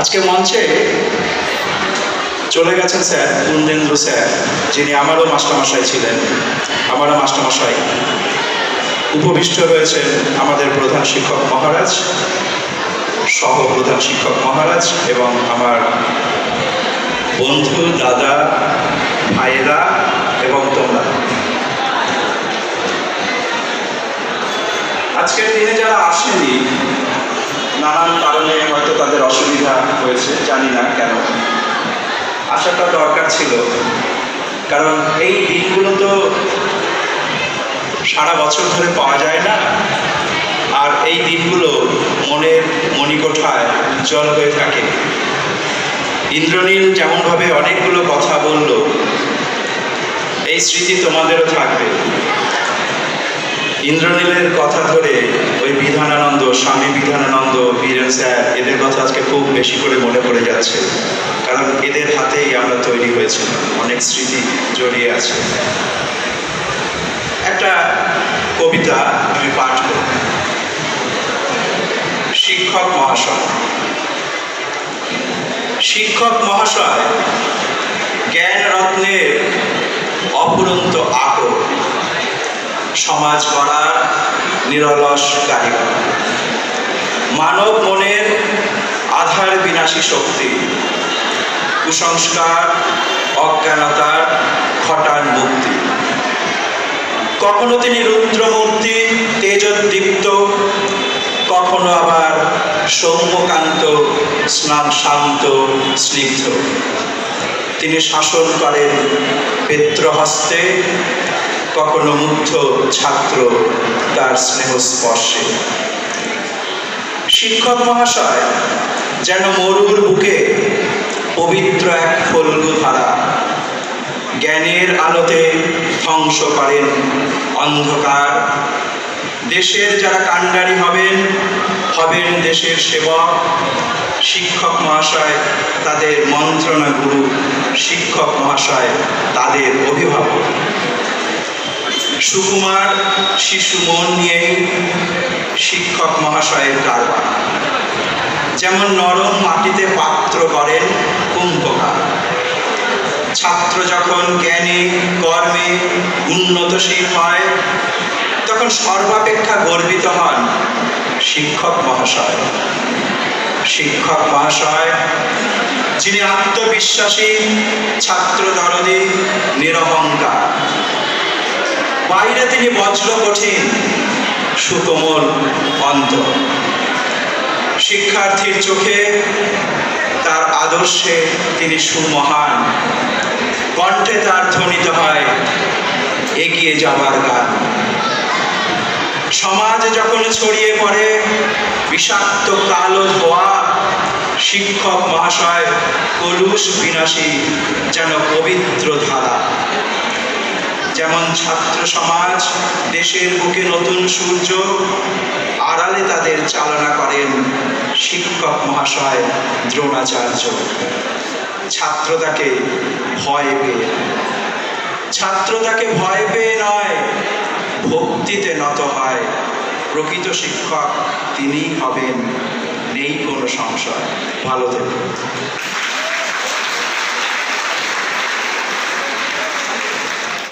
আজকে মঞ্চে চলে গেছেন স্যার কুন্দেন্দ্র স্যার, যিনি আমারও মাস্টারমশাই ছিলেন, আমারও মাস্টারমশাই। উপবিষ্ট রয়েছেন আমাদের প্রধান শিক্ষক মহারাজ, সহ প্রধান শিক্ষক মহারাজ এবং আমার বন্ধু, দাদা, ভাইয়েরা এবং তোমরা। আজকের দিনে যারা আসেনি নানান কারণে হয়তো তাদের অসুবিধা হয়েছে, জানি না কেন। আসাটা দরকার ছিল। কারণ এই দিনগুলো তো সারা বছর ধরে পাওয়া যায় না। আর এই দিনগুলো মনের মণিকোঠায় জল হয়ে থাকে। ইন্দ্রনীল যেমনভাবে অনেকগুলো কথা বলল, এই স্মৃতি তোমাদেরও থাকবে। ইন্দ্রনীলের কথা ধরে ওই বিধানানন্দ স্বামী স্যার এদের কথা আজকে খুব বেশি করে মনে পড়ে যাচ্ছে। কারণ এদের হাতেই আমরা তৈরি হয়েছিলাম অনেক স্মৃতি জড়িয়ে আছে। একটা কবিতা আমি পাঠ করব শিক্ষক মহাশয়। শিক্ষক মহাশয়, জ্ঞান রত্নের অপুরন্ত আকর। সমাজ গড়ার নিরলস কারিগর। মানব মনের আধার বিনাশী শক্তি। কুসংস্কার অজ্ঞানতার ঘটান মুক্তি। কখনো তিনি রুদ্রমূর্তি তেজোদ্দীপ্ত কখনো আবার সৌম্যকান্ত, স্নান শান্ত, স্নিগ্ধ। তিনি শাসন করেন পেত্রহস্তে কখনো মুগ্ধ ছাত্র তার স্নেহ স্পর্শে শিক্ষক মহাশয়, যেন মরুর বুকে পবিত্র এক ফল্গু ধারা। জ্ঞানের আলোতে ধ্বংস করেন অন্ধকার। দেশের যারা কাণ্ডারি হবেন হবেন দেশের সেবক। শিক্ষক মহাশয়, তাদের মন্ত্রণা গুরু, শিক্ষক মহাশয়, তাদের অভিভাবক। সুকুমার শিশু মন নিয়েই শিক্ষক মহাশয়ের কারবার। যেমন নরম মাটিতে পাত্র করেন কুম্ভকার। ছাত্র যখন জ্ঞানে, কর্মে উন্নতশীল হয়, তখন সর্বাপেক্ষা গর্বিত হন শিক্ষক মহাশয়। শিক্ষক মহাশয়, যিনি আত্মবিশ্বাসী, ছাত্র দরদি নিরহংকার। বাইরে তিনি বজ্র কঠিন সুকোমল অন্ত শিক্ষার্থীর চোখে তার আদর্শে তিনি সুমহান। কণ্ঠে তার ধ্বনিত হয়, এগিয়ে যাবার গান। সমাজ যখন ছড়িয়ে পড়ে, বিষাক্ত কালো ধোয়া, শিক্ষক মহাশয় কলুষ বিনাশী, যেন পবিত্র ধারা। যেমন ছাত্র সমাজ, দেশের বুকে নতুন সূর্য, আড়ালে তাদের চালনা করেন শিক্ষক মহাশয় দ্রোণাচার্য। ছাত্র তাকে ভয় পেয়ে ছাত্র তাকে ভয় পেয়ে নয়, ভক্তিতে নত হয়। প্রকৃত শিক্ষক তিনিই হবেন, নেই কোনো সংশয়। ভালো থেকো।